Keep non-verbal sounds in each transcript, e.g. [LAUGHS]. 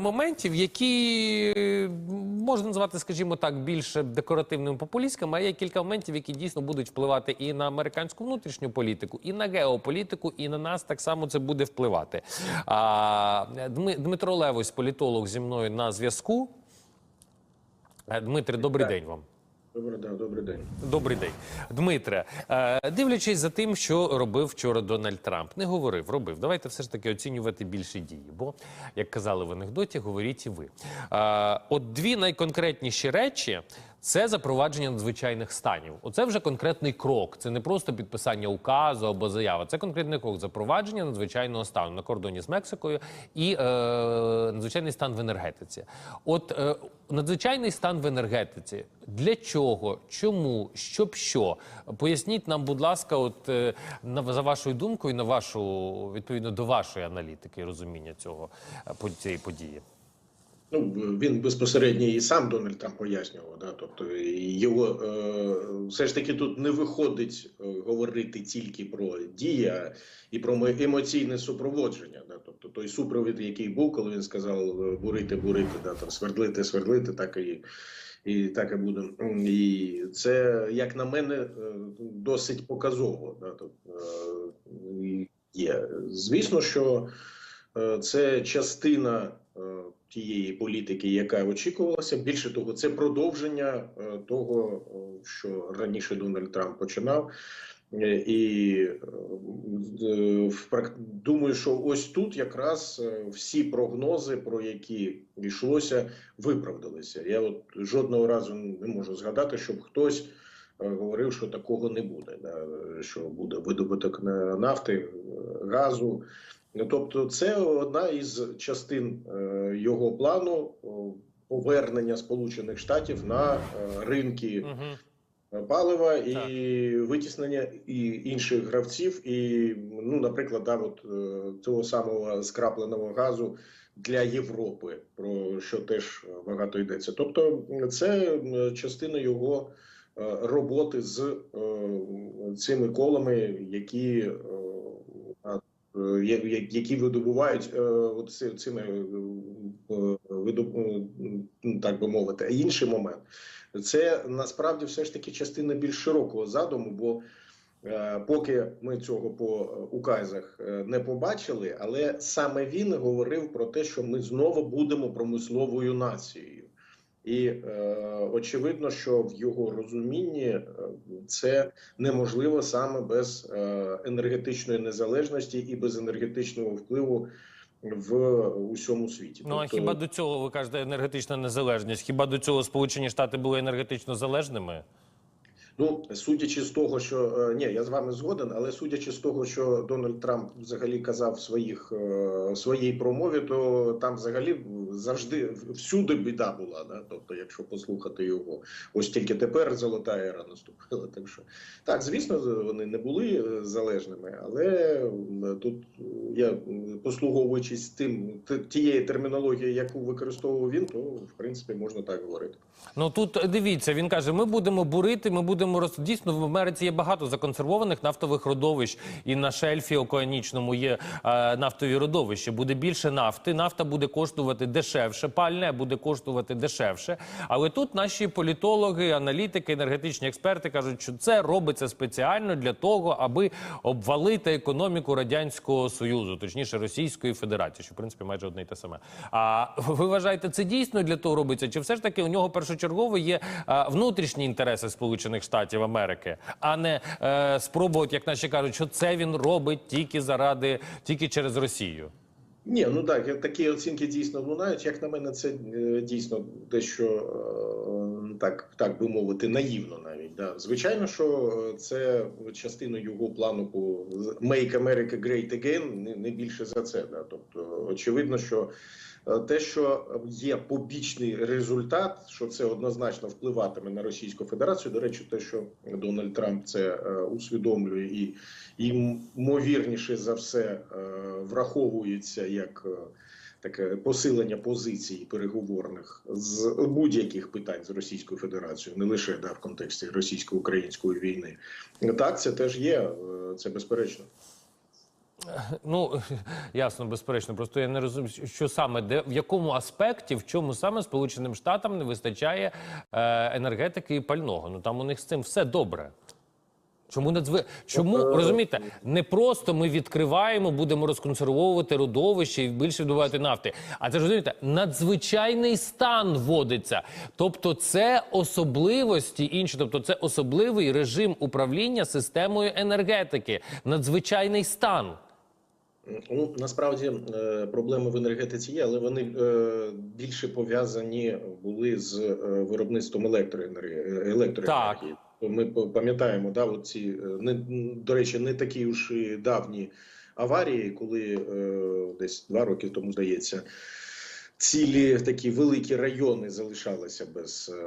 моментів, які можна назвати, скажімо так, більш декоративними популістськими, а є кілька моментів, які дійсно будуть впливати і на американську внутрішню політику, і на геополітику, і на нас так само це буде впливати. А, Дмитро Левось, політолог, зі мною на зв'язку. Дмитрий, Дмитре, добрий день вам. Добрий день, добрий день. Добрий день, Дмитре. Е, дивлячись за тим, що робив вчора Дональд Трамп, не говорив, робив. Давайте все ж таки оцінювати більше дії. Бо, як казали в анекдоті, говоріть і ви. Е, от дві найконкретніші речі. Це запровадження надзвичайних станів. Оце вже конкретний крок. Це не просто підписання указу або заява. Це конкретний крок запровадження надзвичайного стану на кордоні з Мексикою і е, надзвичайний стан в енергетиці. От е, надзвичайний стан в енергетиці для чого, чому, щоб що? Поясніть нам, будь ласка, от е, на за вашою думкою, на вашу відповідно до вашої аналітики розуміння цього е, цієї події. Ну він безпосередньо і сам Дональд Трамп пояснював. Да, тобто його е, все ж таки тут не виходить е, говорити тільки про дії, а і про емоційне супроводження. Да, тобто той супровід, який був, коли він сказав е, бурити, бурити, да, там свердлити, свердлити, так і. І так і буде. І це, як на мене, е, досить показово. Да, тобто, є. Звісно, що це частина тієї політики, яка очікувалася. Більше того, це продовження е, того, е, що раніше Дональд Трамп починав. Е, І думаю, що ось тут якраз всі прогнози, про які йшлося, виправдалися. Я от жодного разу не можу згадати, щоб хтось говорив, що такого не буде, що буде видобуток нафти, газу. Ну, Тобто, це одна із частин е, його плану повернення Сполучених Штатів на е, ринки палива і витіснення і інших гравців, і ну, наприклад, да, от, е, того самого скрапленого газу для Європи, про що теж багато йдеться. Тобто, це частина його е, роботи з е, цими колами, які. Е, які видобувають е, от цими е, так би мовити. А інший момент це насправді все ж таки частина більш широкого задуму, бо поки ми цього по указах не побачили, але саме він говорив про те, що ми знову будемо промисловою нацією. І е, очевидно, що в його розумінні е, це неможливо саме без е, енергетичної незалежності і без енергетичного впливу в усьому світі. Ну а Тобто- хіба до цього ви кажете енергетична незалежність? Хіба до цього Сполучені Штати були енергетично залежними? Ну, судячи з того, що е, ні, я з вами згоден, але судячи з того, що Дональд Трамп взагалі казав в своїх е, своїй промові, то там взагалі завжди всюди біда була. Да? Тобто, якщо послухати його, ось тільки тепер золота ера наступила. Так що так, звісно, вони не були е, залежними, але тут я послуговуючись тим т- тієї термінології, яку використовував він, то в принципі можна так говорити. Ну тут дивіться, він каже: ми будемо бурити, ми будемо роз... Дійсно, в Америці є багато законсервованих нафтових родовищ, і на шельфі океанічному є е, нафтові родовища. Буде більше нафти, нафта буде коштувати дешевше, пальне буде коштувати дешевше. Але тут наші політологи, аналітики, енергетичні експерти кажуть, що це робиться спеціально для того, аби обвалити економіку радянського союзу, точніше Російської Федерації, що в принципі майже одне й те саме. А ви вважаєте, це дійсно для того робиться? Чи все ж таки у нього першочергово є е, внутрішні інтереси Сполучених Штатів Америки, а не е, спроба, от як наші кажуть, що це він робить тільки заради, тільки через Росію? Ні, ну так, такі оцінки дійсно лунають. Як на мене, це е, дійсно дещо е, так, так би мовити, наївно навіть. Да. Звичайно, що е, це частина його плану по Make America Great Again, не, більше за це. Да. Тобто, очевидно, що те, що є побічний результат, що це однозначно впливатиме на Російську Федерацію. До речі, те, що Дональд Трамп це е, усвідомлює і ймовірніше за все е, враховується як е, таке посилення позицій переговорних з будь-яких питань з Російською Федерацією, не лише да, в контексті російсько-української війни. Так, це теж є, е, це безперечно. Ну [LAUGHS] ясно, безперечно. Просто я не розумію, що саме де в якому аспекті, в чому саме Сполученим Штатам не вистачає е, енергетики і пального. Ну там у них з цим все добре. Чому не дзве... Чому розумієте? Не просто ми відкриваємо, будемо розконсервовувати родовище і більше вдобувати нафти. А це ж розумієте, надзвичайний стан вводиться. Тобто, це особливості інші, тобто це особливий режим управління системою енергетики. Надзвичайний стан. Ну насправді е, проблеми в енергетиці є, але вони е, більше пов'язані були з е, виробництвом електроенергії. електроенергії. Ми пам'ятаємо, да, ці не до речі, не такі уж і давні аварії, коли десь два роки тому здається. Цілі такі великі райони залишалися без е,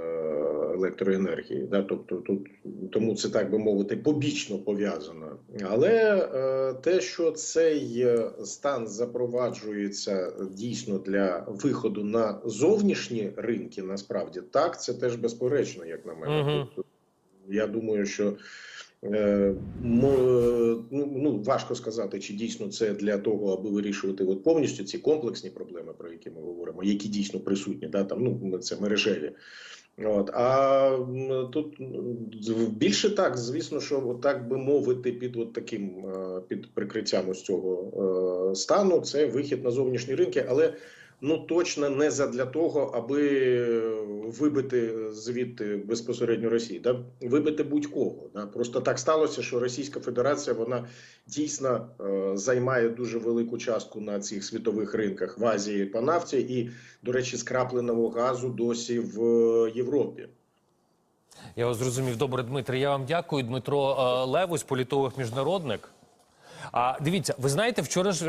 електроенергії, да, тобто тут тому це так би мовити побічно пов'язано. Але е, те, що цей е, стан запроваджується дійсно для виходу на зовнішні ринки, насправді так, це теж безперечно, як на мене. Тобто, я думаю, що ну, ну важко сказати, чи дійсно це для того, аби вирішувати от повністю ці комплексні проблеми, про які ми говоримо, які дійсно присутні, да там ну це мережеві. От а тут більше так, звісно, що так би мовити, під от таким е, під прикриттям ось цього е, стану, це вихід на зовнішні ринки, але ну точно не задля того, аби вибити звідти безпосередньо Росії, да вибити будь-кого. Да? Просто так сталося, що Російська Федерація вона дійсно е, займає дуже велику частку на цих світових ринках в Азії по нафті, і, до речі, скрапленого газу досі в Європі. Я вас зрозумів. Добре, Дмитре. Я вам дякую. Дмитро е, Левусь, політолог міжнародник. А дивіться, ви знаєте, вчора ж